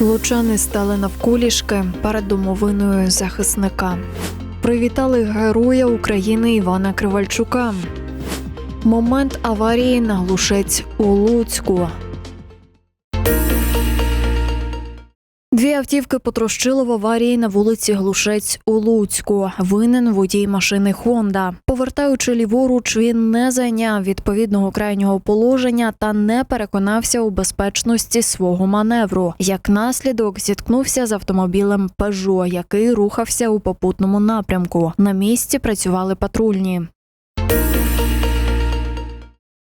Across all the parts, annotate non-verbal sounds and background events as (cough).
Лучани стали навколішки перед домовиною захисника. Привітали героя України Івана Кривальчука. Момент аварії на глушець у Луцьку. Дві автівки потрощили в аварії на вулиці Глушець у Луцьку. Винен водій машини Хонда. Повертаючи ліворуч, він не зайняв відповідного крайнього положення та не переконався у безпечності свого маневру. Як наслідок, зіткнувся з автомобілем Пежо, який рухався у попутному напрямку. На місці працювали патрульні.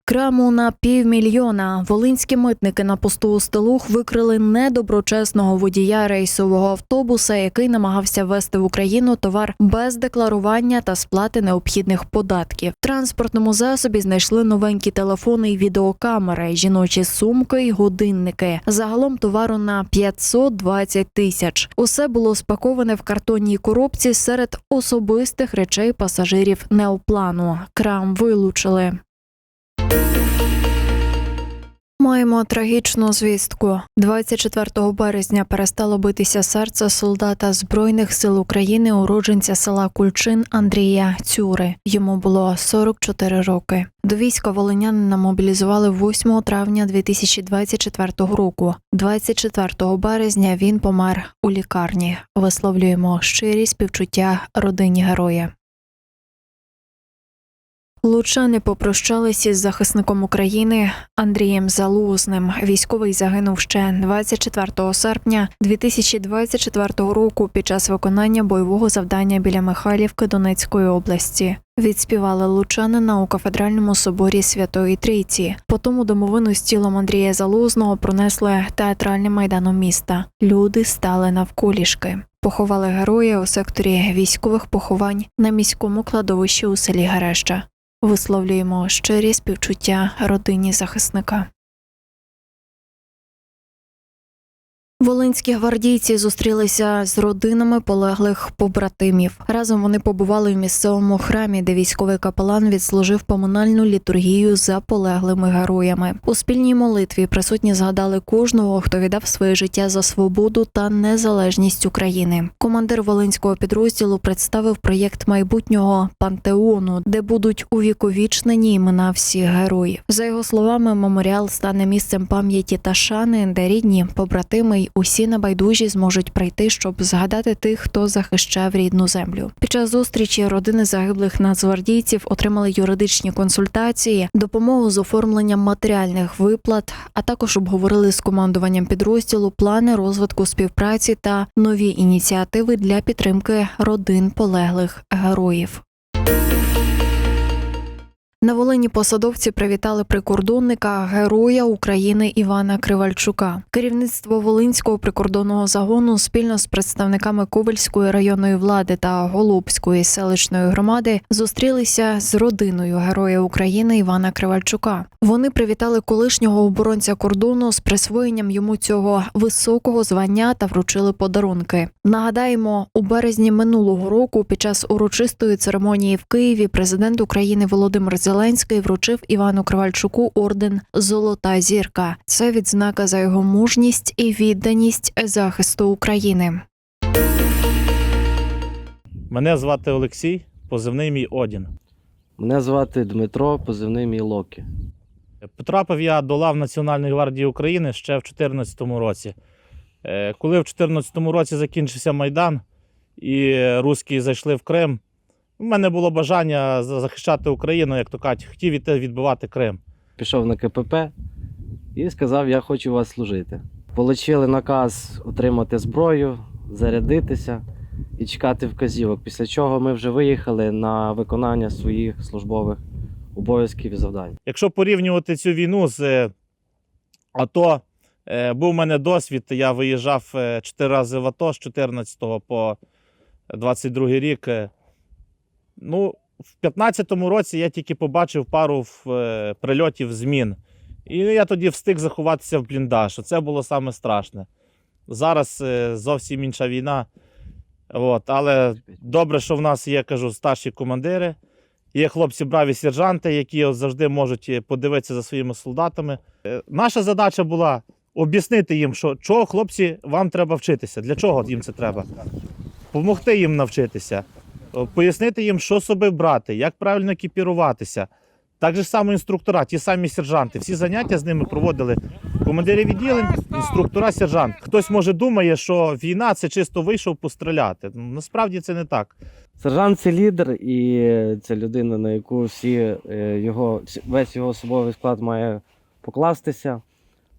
Краму на півмільйона волинські митники на посту у Стелух викрили недоброчесного водія рейсового автобуса, який намагався ввести в Україну товар без декларування та сплати необхідних податків. В транспортному засобі знайшли новенькі телефони і відеокамери, жіночі сумки й годинники. Загалом товару на 520 тисяч. Усе було спаковане в картонній коробці серед особистих речей пасажирів неоплану. Крам вилучили. Маємо трагічну звістку. 24 березня перестало битися серце солдата Збройних сил України, уродженця села Кульчин Андрія Цюри. Йому було 44 роки. До війська волинянина мобілізували 8 травня 2024 року. 24 березня він помер у лікарні. Висловлюємо щирі співчуття родині героя. Лучани попрощалися з захисником України Андрієм Залузним. Військовий загинув ще 24 серпня 2024 року під час виконання бойового завдання біля Михайлівки Донецької області. Відспівали лучанина у кафедральному соборі Святої Трійці. Потім у домовину з тілом Андрія Залузного пронесли театральним майданом міста. Люди стали навколішки. Поховали героя у секторі військових поховань на міському кладовищі у селі Гареща. Висловлюємо щирі співчуття родині захисника. Волинські гвардійці зустрілися з родинами полеглих побратимів. Разом вони побували в місцевому храмі, де військовий капелан відслужив поминальну літургію за полеглими героями. У спільній молитві присутні згадали кожного, хто віддав своє життя за свободу та незалежність України. Командир волинського підрозділу представив проєкт майбутнього пантеону, де будуть увіковічнені імена всіх героїв. За його словами, меморіал стане місцем пам'яті та шани, де рідні, побратими й усі небайдужі зможуть прийти, щоб згадати тих, хто захищав рідну землю. Під час зустрічі родини загиблих нацгвардійців отримали юридичні консультації, допомогу з оформленням матеріальних виплат, а також обговорили з командуванням підрозділу плани розвитку співпраці та нові ініціативи для підтримки родин полеглих героїв. На Волині посадовці привітали прикордонника героя України Івана Кривальчука. Керівництво Волинського прикордонного загону спільно з представниками Ковельської районної влади та Голубської селищної громади зустрілися з родиною героя України Івана Кривальчука. Вони привітали колишнього оборонця кордону з присвоєнням йому цього високого звання та вручили подарунки. Нагадаємо, у березні минулого року під час урочистої церемонії в Києві президент України Володимир Зеленський вручив Івану Кривальчуку орден Золота зірка. Це відзнака за його мужність і відданість захисту України. Мене звати Олексій, позивний мій Одін. Мене звати Дмитро, позивний мій Локі. Потрапив я до лав Національної гвардії України ще в 2014 році. Е, Коли в 2014 році закінчився Майдан і русські зайшли в Крим, у мене було бажання захищати Україну, як то кажуть, хотів іти відбивати Крим. Пішов на КПП і сказав, я хочу у вас служити. Получили наказ отримати зброю, зарядитися і чекати вказівок. Після чого ми вже виїхали на виконання своїх службових обов'язків і завдань. Якщо порівнювати цю війну з е, АТО, е, був у мене досвід, я виїжджав е, чотири рази в АТО з 14 по 22 рік. Ну, в 15-му році я тільки побачив пару е, прильотів змін. І я тоді встиг заховатися в бліндаж. Це було саме страшне. Зараз е, зовсім інша війна. От, але добре, що в нас є, кажу, старші командири. Є хлопці браві сержанти, які завжди можуть е, подивитися за своїми солдатами. Наша задача була об'яснити їм, що чого, хлопці, вам треба вчитися. Для чого їм це треба? Помогти їм навчитися, пояснити їм, що собі брати, як правильно екіпіруватися. Так же само інструктора, ті самі сержанти. Всі заняття з ними проводили командири відділень, інструктора, сержант. Хтось може думає, що війна це чисто вийшов постріляти. Ну, Насправді це не так. Сержант це лідер, і це людина, на яку всі е, його, весь його особовий склад має покластися.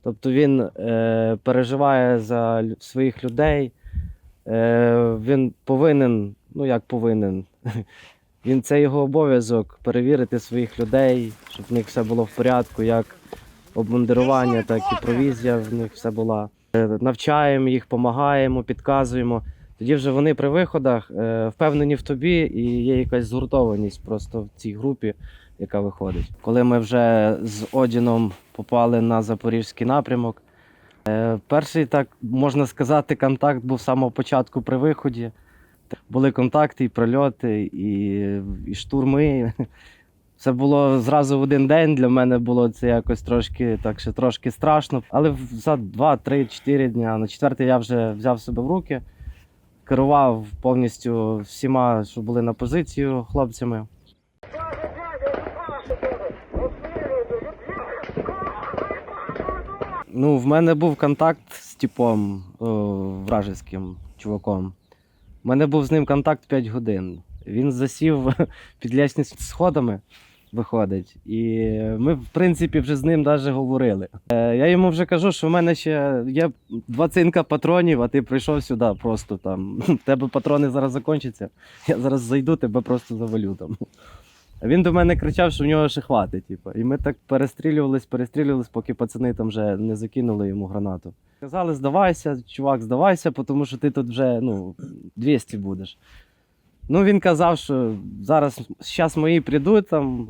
Тобто він е, переживає за своїх людей. Е, він повинен, ну як повинен, (laughs) він це його обов'язок перевірити своїх людей, щоб в них все було в порядку, як обмундирування, так і провізія в них все була. Е, навчаємо їх, допомагаємо, підказуємо. Тоді вже вони при виходах е, впевнені в тобі і є якась згуртованість просто в цій групі, яка виходить. Коли ми вже з Одіном попали на запорізький напрямок, е, перший, так можна сказати, контакт був з самого початку при виході. Були контакти, і прильоти, і, і штурми. Це було зразу в один день. Для мене було це якось трошки так ще трошки страшно. Але за 2, 3, 4 дня. На четвертий я вже взяв себе в руки керував повністю всіма, що були на позицію хлопцями. Ну, в мене був контакт з типом о, вражеським чуваком. У мене був з ним контакт 5 годин. Він засів (laughs) під лестницю сходами, виходить. І ми, в принципі, вже з ним навіть говорили. Е, Я йому вже кажу, що в мене ще є два цинка патронів, а ти прийшов сюди просто там. В (laughs) тебе патрони зараз закінчаться. Я зараз зайду, тебе просто завалю там. А він до мене кричав, що в нього ще хватить. Типу. І ми так перестрілювались, перестрілювались, поки пацани там вже не закинули йому гранату. Казали, здавайся, чувак, здавайся, тому що ти тут вже ну, 200 будеш. Ну, він казав, що зараз зараз мої прийдуть, там,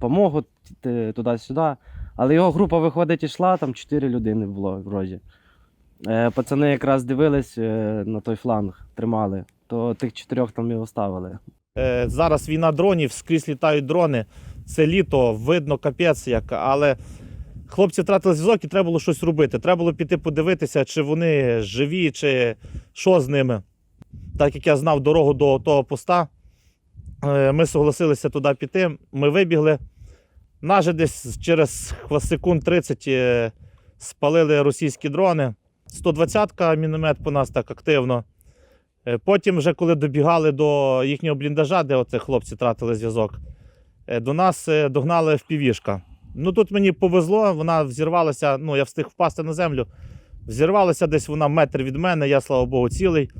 поможуть е, туди-сюди. Але його група виходить ішла, там 4 людини було вроді. Е, пацани якраз дивились е, на той фланг, тримали, то тих чотирьох там і оставили. Е, Зараз війна дронів, скрізь літають дрони. Це літо, видно капець як. Але хлопці втратили зв'язок і треба було щось робити. Треба було піти подивитися, чи вони живі, чи що з ними. Так як я знав дорогу до того поста, е, ми согласилися туди піти. Ми вибігли. Нас же десь через секунд 30 е, спалили російські дрони. 120-ка міномет по нас так активно. Е, Потім, вже коли добігали до їхнього бліндажа, де оце хлопці тратили зв'язок, е, до нас е, догнали впівішка. Ну тут мені повезло, вона взірвалася, ну я встиг впасти на землю. Взірвалася десь вона метр від мене, я, слава Богу, цілий.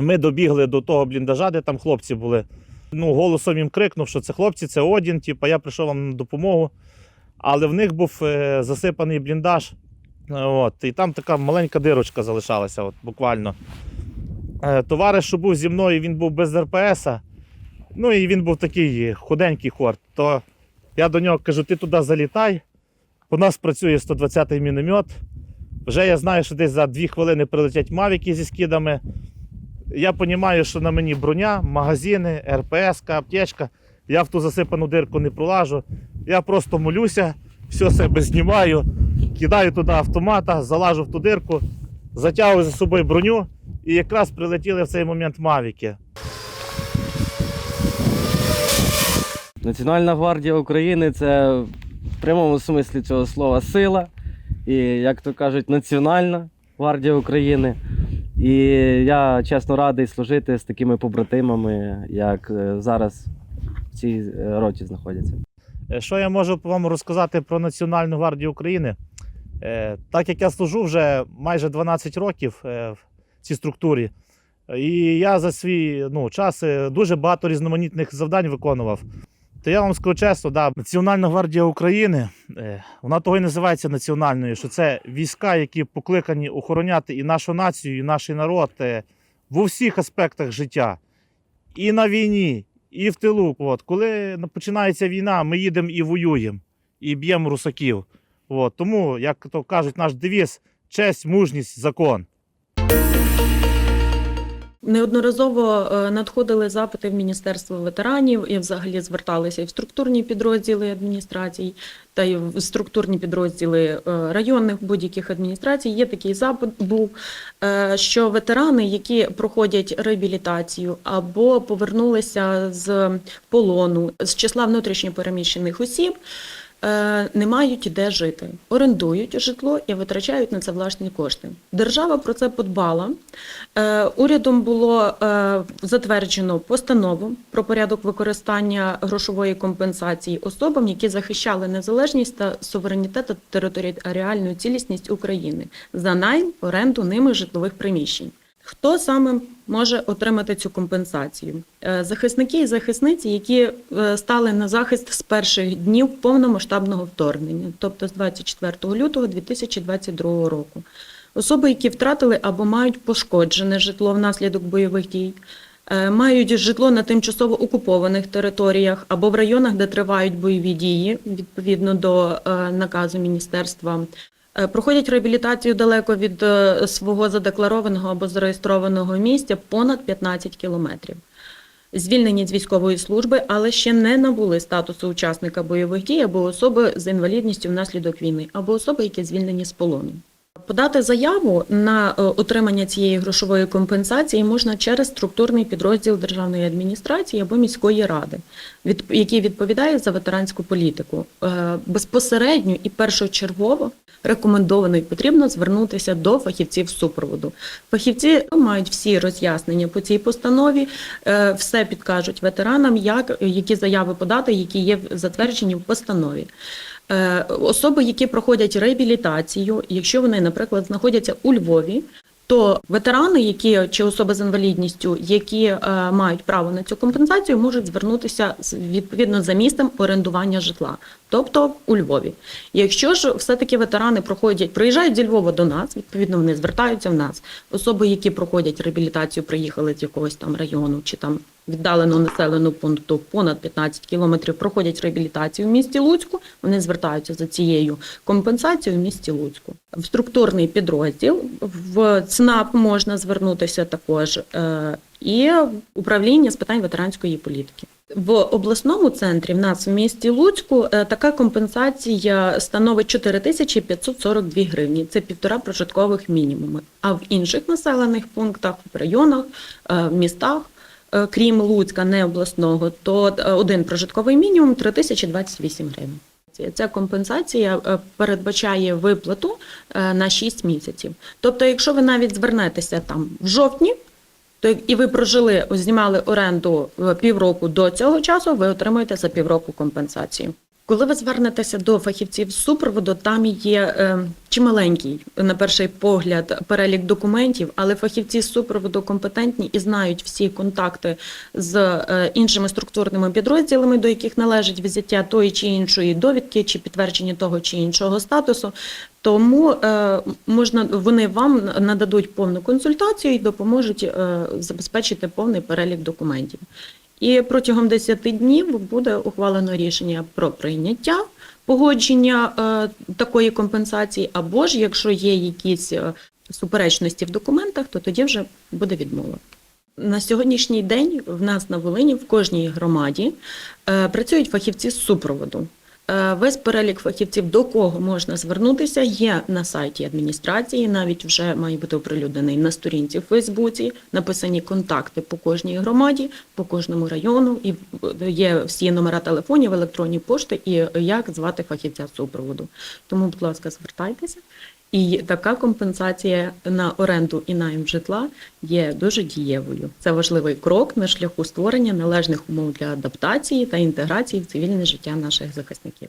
Ми добігли до того бліндажа, де там хлопці були. Ну, голосом їм крикнув, що це хлопці, це Одін, типу, я прийшов вам на допомогу. Але в них був засипаний бліндаж. От, і там така маленька дирочка залишалася, от, буквально. Е, Товариш, що був зі мною, він був без РПС. Ну і він був такий худенький хорт. То я до нього кажу: ти туди залітай. У нас працює 120-й міномет. Вже я знаю, що десь за 2 хвилини прилетять мавіки зі скидами. Я розумію, що на мені броня, магазини, РПС, аптечка. Я в ту засипану дирку не пролажу. Я просто молюся, все себе знімаю, кидаю туди автомата, залажу в ту дирку, затягую за собою броню. І якраз прилетіли в цей момент мавіки. Національна гвардія України це в прямому смислі цього слова сила. І, як то кажуть, Національна гвардія України. І я чесно радий служити з такими побратимами, як е, зараз в цій е, роті знаходяться. Е, Що я можу вам розказати про Національну гвардію України? Так як я служу вже майже 12 років цій структурі, і я за свій ну, час е, дуже багато різноманітних завдань виконував. То я вам скажу чесно, да, Національна гвардія України, е, вона того і називається національною, що це війська, які покликані охороняти і нашу націю, і наш народ е, в усіх аспектах життя. І на війні, і в тилу. От, коли починається війна, ми їдемо і воюємо, і б'ємо русаків. От, тому, як то кажуть, наш девіз честь, мужність, закон. Неодноразово е, надходили запити в Міністерство ветеранів і взагалі зверталися і в структурні підрозділи адміністрацій, та й в структурні підрозділи е, районних будь-яких адміністрацій. Є такий запит був, е, що ветерани, які проходять реабілітацію або повернулися з полону з числа внутрішньопереміщених осіб. Е, Не мають де жити, орендують житло і витрачають на це власні кошти. Держава про це подбала. Е, Урядом було е, затверджено постанову про порядок використання грошової компенсації особам, які захищали незалежність та суверенітет та територіальну цілісність України за найм, оренду ними житлових приміщень. Хто саме може отримати цю компенсацію? Е, Захисники і захисниці, які е, стали на захист з перших днів повномасштабного вторгнення, тобто з 24 лютого 2022 року. Особи, які втратили або мають пошкоджене житло внаслідок бойових дій, е, мають житло на тимчасово окупованих територіях або в районах, де тривають бойові дії, відповідно до наказу міністерства. Е, Проходять реабілітацію далеко від е, свого задекларованого або зареєстрованого місця понад 15 кілометрів. Звільнені з військової служби, але ще не набули статусу учасника бойових дій або особи з інвалідністю внаслідок війни, або особи, які звільнені з полону. Подати заяву на е, отримання цієї грошової компенсації можна через структурний підрозділ державної адміністрації або міської ради, від- який відповідає за ветеранську політику. Е, Безпосередньо і першочергово рекомендовано і потрібно звернутися до фахівців супроводу. Фахівці мають всі роз'яснення по цій постанові, е, все підкажуть ветеранам, як які заяви подати, які є затверджені в постанові. Е, Особи, які проходять реабілітацію, якщо вони, наприклад, знаходяться у Львові, то ветерани, які чи особи з інвалідністю, які е, мають право на цю компенсацію, можуть звернутися відповідно за місцем орендування житла, тобто у Львові. Якщо ж все-таки ветерани проходять, приїжджають зі Львова до нас, відповідно вони звертаються в нас. Особи, які проходять реабілітацію, приїхали з якогось там району чи там віддаленого населеного пункту понад 15 кілометрів, проходять реабілітацію в місті Луцьку. Вони звертаються за цією компенсацією в місті Луцьку. В структурний підрозділ в ЦНАП можна звернутися також. е, І управління з питань ветеранської політики в обласному центрі в нас в місті Луцьку е, така компенсація становить 4542 гривні. Це півтора прожиткових мінімуми. А в інших населених пунктах, в районах, е, в містах, крім Луцька, не обласного, то е, один прожитковий мінімум 3028 гривень. Ця компенсація е, передбачає виплату е, на 6 місяців. Тобто, якщо ви навіть звернетеся там в жовтні, то і ви прожили, знімали оренду е, півроку до цього часу, ви отримуєте за півроку компенсацію. Коли ви звернетеся до фахівців з супроводу, там є е, чималенький, на перший погляд, перелік документів, але фахівці з супроводу компетентні і знають всі контакти з е, іншими структурними підрозділами, до яких належить взяття тої чи іншої довідки, чи підтвердження того чи іншого статусу. Тому е, можна вони вам нададуть повну консультацію і допоможуть е, забезпечити повний перелік документів. І протягом 10 днів буде ухвалено рішення про прийняття погодження е, такої компенсації, або ж якщо є якісь е, суперечності в документах, то тоді вже буде відмова. На сьогоднішній день в нас на Волині в кожній громаді е, працюють фахівці з супроводу. Весь перелік фахівців, до кого можна звернутися, є на сайті адміністрації. Навіть вже має бути оприлюднений на сторінці в Фейсбуці. Написані контакти по кожній громаді, по кожному району, і є всі номера телефонів, електронні пошти і як звати фахівця супроводу. Тому, будь ласка, звертайтеся. І така компенсація на оренду і найм житла є дуже дієвою. Це важливий крок на шляху створення належних умов для адаптації та інтеграції в цивільне життя наших захисників.